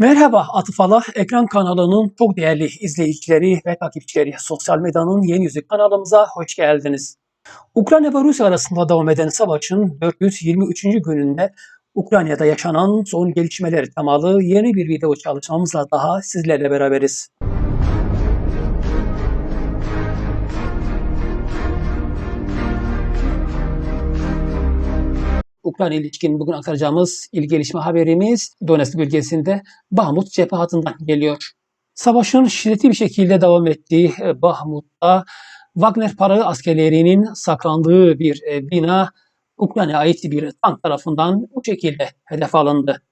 Merhaba Atıfalı Ekran kanalının çok değerli izleyicileri ve takipçileri. Sosyal medyanın yeni yüzü kanalımıza hoş geldiniz. Ukrayna ve Rusya arasında devam eden savaşın 423. gününde Ukrayna'da yaşanan son gelişmeler temalı yeni bir video çalışmamızla daha sizlerle beraberiz. Ukrayna ilişkin bugün aktaracağımız ilk gelişme haberimiz Donetsk bölgesinde Bahmut cephe hattından geliyor. Savaşın şiddetli bir şekilde devam ettiği e, Bahmut'ta Wagner paralı askerlerinin saklandığı bir e, bina Ukrayna'ya ait bir tank tarafından bu şekilde hedef alındı.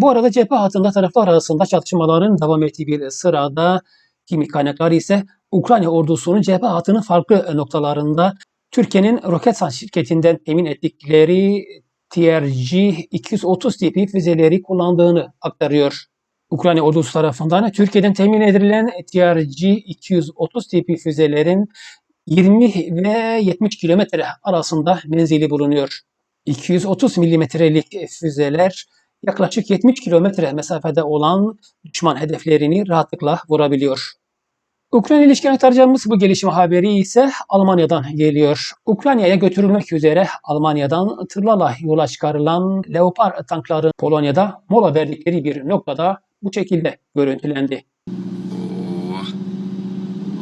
Bu arada cephe hattında taraflar arasında çatışmaların devam ettiği bir sırada kimi kaynaklar ise Ukrayna ordusunun cephe hattının farklı noktalarında Türkiye'nin Roketsan şirketinden temin ettikleri TRG-230 tipi füzeleri kullandığını aktarıyor. Ukrayna ordusu tarafından Türkiye'den temin edilen TRG-230 tipi füzelerin 20 ve 70 kilometre arasında menzili bulunuyor. 230 milimetrelik füzeler yaklaşık 70 kilometre mesafede olan düşman hedeflerini rahatlıkla vurabiliyor. Ukrayna ilişkin aktaracağımız bu gelişme haberi ise Almanya'dan geliyor. Ukrayna'ya götürülmek üzere Almanya'dan tırlarla yola çıkarılan Leopard tankların Polonya'da mola verdikleri bir noktada bu şekilde görüntülendi. О,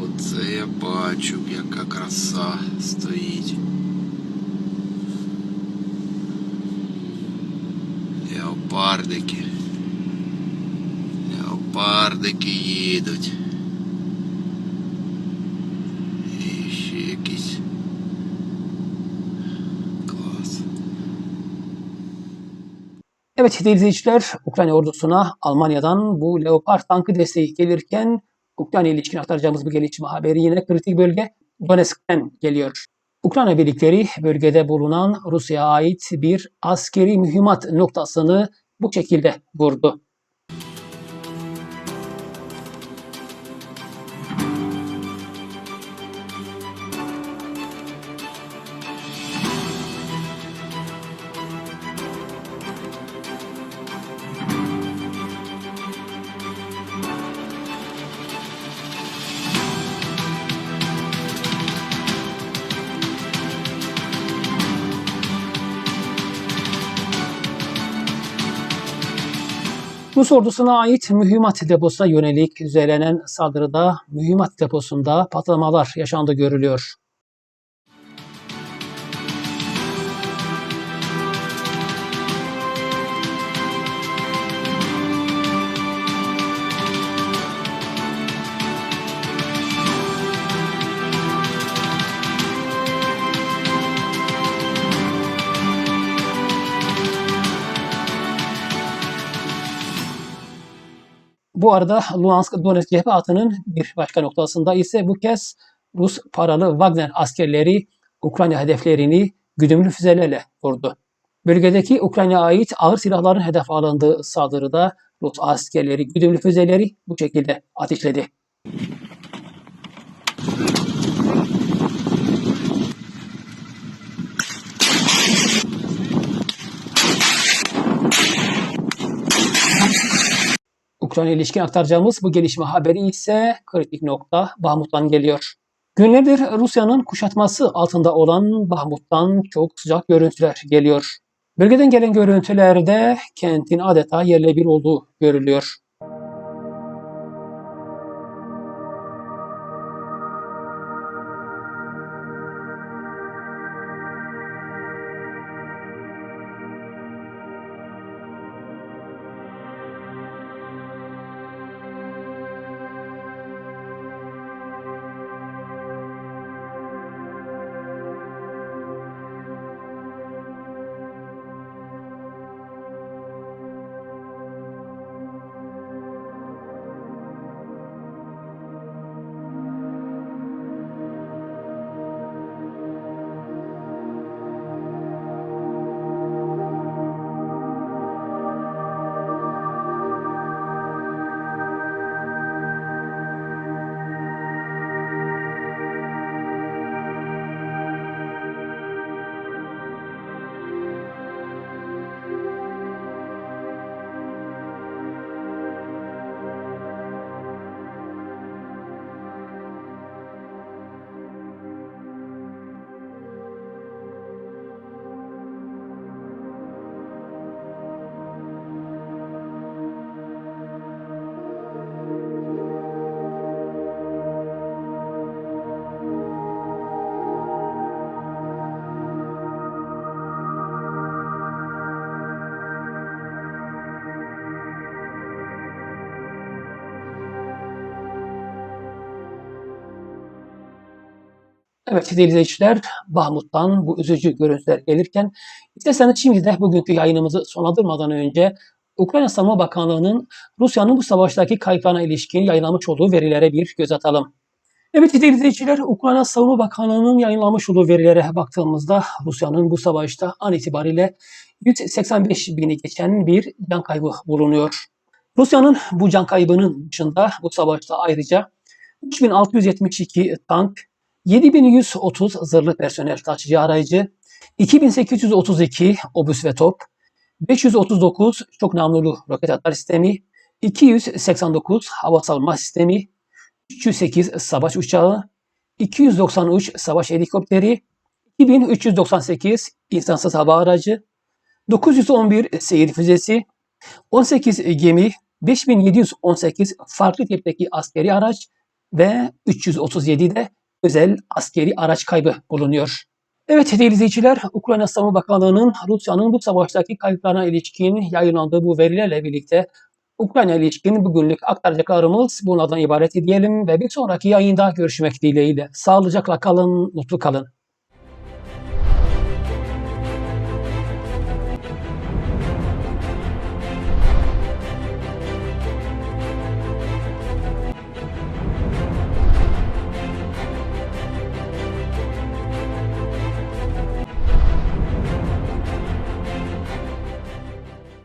оце я бачу, яка краса стоїть. Леопардики. Леопардики їдуть. І ще якісь. Клас. Evet sevgili izleyiciler, Ukrayna ordusuna Almanya'dan bu Leopard tankı desteği gelirken Ukrayna ilişkin aktaracağımız bu gelişme haberi yine kritik bölge Donetsk'ten geliyor. Ukrayna birlikleri bölgede bulunan Rusya'ya ait bir askeri mühimmat noktasını bu şekilde vurdu. Rus ordusuna ait mühimmat deposuna yönelik düzenlenen saldırıda mühimmat deposunda patlamalar yaşandı görülüyor. Bu arada Luhansk Donetsk cephe hattının bir başka noktasında ise bu kez Rus paralı Wagner askerleri Ukrayna hedeflerini güdümlü füzelerle vurdu. Bölgedeki Ukrayna'ya ait ağır silahların hedef alındığı saldırıda Rus askerleri güdümlü füzeleri bu şekilde ateşledi. Ukrayna ilişkin aktaracağımız bu gelişme haberi ise kritik nokta Bahmut'tan geliyor. Günlerdir Rusya'nın kuşatması altında olan Bahmut'tan çok sıcak görüntüler geliyor. Bölgeden gelen görüntülerde kentin adeta yerle bir olduğu görülüyor. Evet sevgili izleyiciler, Bahmut'tan bu üzücü görüntüler gelirken isterseniz şimdi de bugünkü yayınımızı sonlandırmadan önce Ukrayna Savunma Bakanlığı'nın Rusya'nın bu savaştaki kayıplarına ilişkin yayınlamış olduğu verilere bir göz atalım. Evet sevgili izleyiciler, Ukrayna Savunma Bakanlığı'nın yayınlamış olduğu verilere baktığımızda Rusya'nın bu savaşta an itibariyle 185 bini geçen bir can kaybı bulunuyor. Rusya'nın bu can kaybının dışında bu savaşta ayrıca 3672 tank, 7130 zırhlı personel taşıcı aracı, 2832 obüs ve top, 539 çok namlulu roket atar sistemi, 289 hava savunma sistemi, 308 savaş uçağı, 293 savaş helikopteri, 2398 insansız hava aracı, 911 seyir füzesi, 18 gemi, 5718 farklı tipteki askeri araç ve 337 de özel askeri araç kaybı bulunuyor. Evet değerli izleyiciler, Ukrayna Savunma Bakanlığı'nın Rusya'nın bu savaştaki kayıplarına ilişkin yayınlandığı bu verilerle birlikte Ukrayna ilişkin bugünlük aktaracaklarımız bunlardan ibaret diyelim ve bir sonraki yayında görüşmek dileğiyle. Sağlıcakla kalın, mutlu kalın.